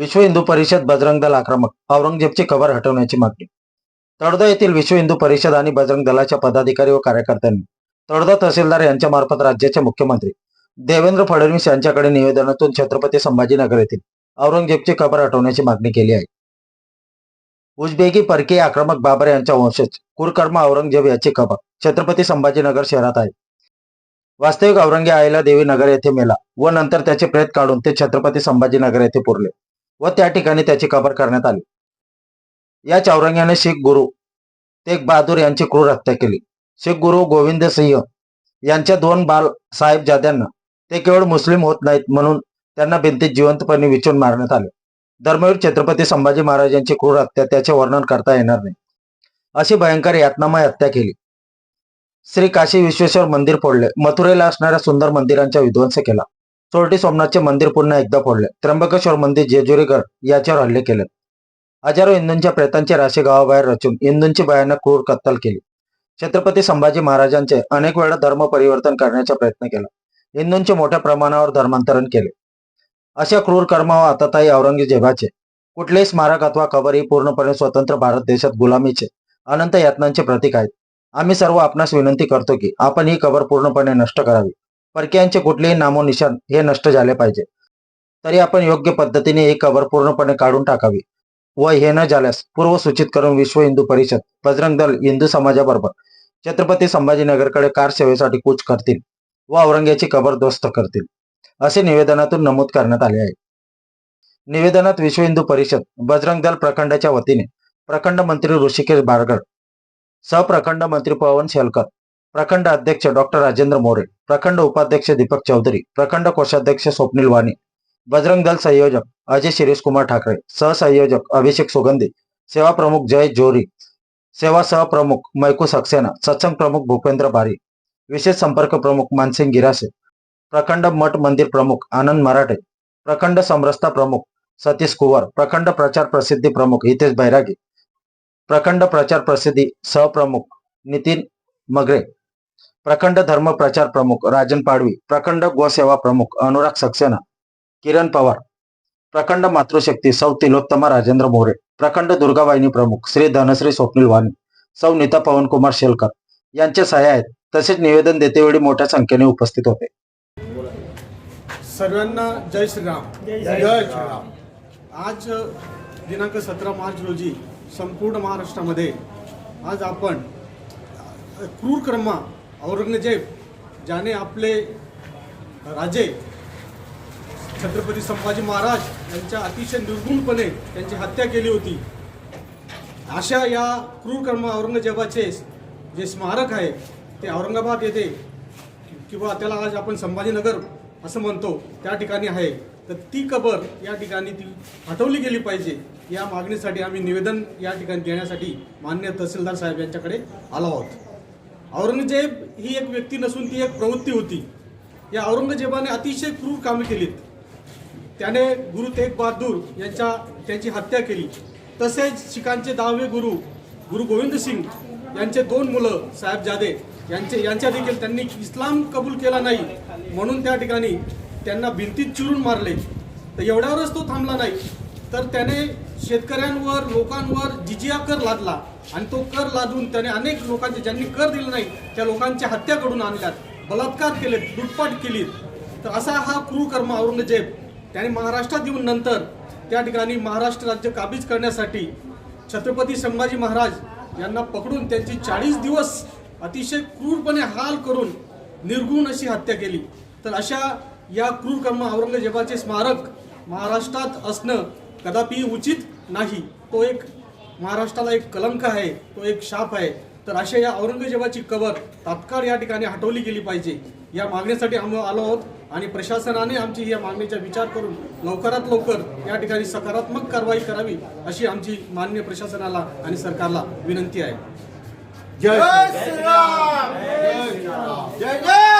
विश्व हिंदू परिषद बजरंग दल आक्रमक औरंगजेबची कबर हटवण्याची मागणी. तळोदा येथील विश्व हिंदू परिषद आणि बजरंग दलाच्या पदाधिकारी व कार्यकर्त्यांनी तळोदा तहसीलदार यांच्या मार्फत राज्याचे मुख्यमंत्री देवेंद्र फडणवीस यांच्याकडे निवेदनातून छत्रपती संभाजीनगर येथील औरंगजेबची कबर हटवण्याची मागणी केली आहे. उजबेकी परकीय आक्रमक बाबर यांच्या वंशज कुरकर्म औरंगजेब याची कबर छत्रपती संभाजीनगर शहरात आहे. वास्तविक औरंगे आईला देवी नगर येथे मेला व नंतर त्याचे प्रेत काढून ते छत्रपती संभाजीनगर येथे पुरले. व त्या ठिकाणी त्याची कबर करण्यात आली. या चौरंग्याने शीख गुरु तेग बहादूर यांची क्रूर हत्या केली. शीख गुरु गोविंद सिंह यांच्या दोन बाल साहेबजाद्यांना ते केवळ मुस्लिम होत नाहीत म्हणून त्यांना भिंतीत जिवंतपणे विचून मारण्यात आले. धर्मवीर छत्रपती संभाजी महाराज यांची क्रूर हत्या त्याचे वर्णन करता येणार नाही. अशी भयंकर यातनामय हत्या केली. श्री काशी विश्वेश्वर मंदिर फोडले. मथुरेला असणाऱ्या सुंदर मंदिरांचा विध्वंस केला. चोरटी सोमनाथचे मंदिर पुन्हा एकदा फोडले. त्र्यंबकेश्वर मंदिर जेजुरीगड याच्यावर हल्ले केले. हजारो हिंदूंच्या प्रेतांचे राशी गावाबाहेर रचून हिंदूंची भयानक क्रूर कत्तल केली. छत्रपती संभाजी महाराजांचे अनेक वेळा धर्म परिवर्तन करण्याचा प्रयत्न केला. हिंदूंचे मोठ्या प्रमाणावर धर्मांतरण केले. अशा क्रूर कर्म आताताई औरंगजेबाचे. कुठलेही स्मारक अथवा कबर ही पूर्णपणे स्वतंत्र भारत देशात गुलामीचे अनंत यातनांचे प्रतीक आहेत. आम्ही सर्व आपणास विनंती करतो की आपण ही कबर पूर्णपणे नष्ट करावी. परकीयांचे कुठलेही नामोनिशान हे नष्ट झाले पाहिजे. तरी आपण योग्य पद्धतीने ही कबर पूर्णपणे काढून टाकावी व हे न झाल्यास पूर्व सूचित करून विश्व हिंदू परिषद बजरंग दल हिंदू समाजाबरोबर छत्रपती संभाजीनगरकडे कार सेवेसाठी कूच करतील व औरंग्याची कबर ध्वस्त करतील असे निवेदनातून नमूद करण्यात आले आहे. निवेदनात विश्व हिंदू परिषद बजरंग दल प्रखंडाच्या वतीने प्रखंड मंत्री ऋषिकेश बारगड सहप्रखंड मंत्री पवन शेलकर प्रखंड अध्यक्ष डॉक्टर राजेंद्र मोरे प्रखंड उपाध्यक्ष दीपक चौधरी प्रखंड कोषाध्यक्ष स्वप्नील वाणी बजरंग दल संयोजक अजय शिरीष कुमार ठाकरे सहसंयोजक अभिषेक सुगंधी सेवा प्रमुख जय जोरी सेवा सहप्रमुख मैकू सक्सेना सत्संग प्रमुख भूपेंद्र बारी विशेष संपर्क प्रमुख मानसिंग गिरासे प्रखंड मठ मंदिर प्रमुख आनंद मराठे प्रखंड समरसता प्रमुख सतीश कुवर प्रखंड प्रचार प्रसिद्धी प्रमुख हितेश बैरागी प्रखंड प्रचार प्रसिद्धी सहप्रमुख नितीन मगरे प्रखंड धर्म प्रचार प्रमुख राजन पाडवी प्रखंड गोसेवा प्रमुख अनुराग सक्सेना किरण पवार प्रखंड मातृशक्ती सौ तिलोत्तमा राजेंद्र मोरे प्रखंड दुर्गावाहिनी प्रमुख श्री धनश्री स्वप्नील वाणी सौ नीता पवनकुमार शेलकर यांचे सह्या आहेत. तसेच निवेदन देतेवेळी मोठ्या संख्येने उपस्थित होते. सर्वांना जय श्रीराम. जय श्रीराम. आज दिनांक सतरा मार्च रोजी संपूर्ण महाराष्ट्रामध्ये आज आपण क्रूर कर्मा औरंगजेब ज्याने आपले राजे छत्रपती संभाजी महाराज यांच्या अतिशय निर्गुणपणे त्यांची हत्या केली होती. अशा या क्रूर कर्म औरंगजेबाचे जे स्मारक आहे ते औरंगाबाद येथे किंवा त्याला आज आपण संभाजीनगर असं म्हणतो त्या ठिकाणी आहे. तर ती कबर या ठिकाणी ती हटवली गेली पाहिजे या मागणीसाठी आम्ही निवेदन या ठिकाणी देण्यासाठी मान्य तहसीलदार साहेब यांच्याकडे आलो आहोत. औरंगजेब ही एक व्यक्ती नसून ती एक प्रवृत्ती होती. या औरंगजेबाने अतिशय क्रूर कामे केलीत. त्याने गुरु तेग बहादूर यांच्या त्यांची हत्या केली. तसेच शिखांचे दहावे गुरु गुरु गोविंद सिंग यांचे दोन मुलं साहेबजादे यांचे यांच्या देखील त्यांनी इस्लाम कबूल केला नाही. म्हणून त्या ठिकाणी त्यांना भिंतीत चिरून मारले. तर एवढ्यावरच तो थांबला नाही. तर त्याने शेतकऱ्यांवर लोकांवर जिजिया कर लादला आणि तो कर लादून त्याने अनेक लोकांचे ज्यांनी कर दिला नाही त्या लोकांच्या हत्या घडून आणल्यात. बलात्कार केले लुटपाट केली. तर असा हा कुरुकर्म औरंगजेब त्याने महाराष्ट्रात येऊन नंतर त्या ठिकाणी महाराष्ट्र राज्य काबीज करण्यासाठी छत्रपती संभाजी महाराज यांना पकडून त्यांची चाळीस दिवस अतिशय क्रूरपणे हाल करून निर्गुण अशी हत्या केली. तर अशा या क्रूरकर्म औरंगजेबाचे स्मारक महाराष्ट्रात असणं कदापि उचित नाही. तो एक महाराष्ट्राला एक कलंक आहे तो एक शाप आहे. तर अशा या औरंगजेबाची कबर तात्काळ या ठिकाणी हटवली गेली पाहिजे. या मागणीसाठी आम्ही आलो आहोत आणि प्रशासनाने आमची या मागणीचा विचार करून लवकरात लवकर या ठिकाणी सकारात्मक कारवाई करावी अशी आमची मान्य प्रशासनाला आणि सरकारला विनंती आहे. जय श्रीराम! जय जय!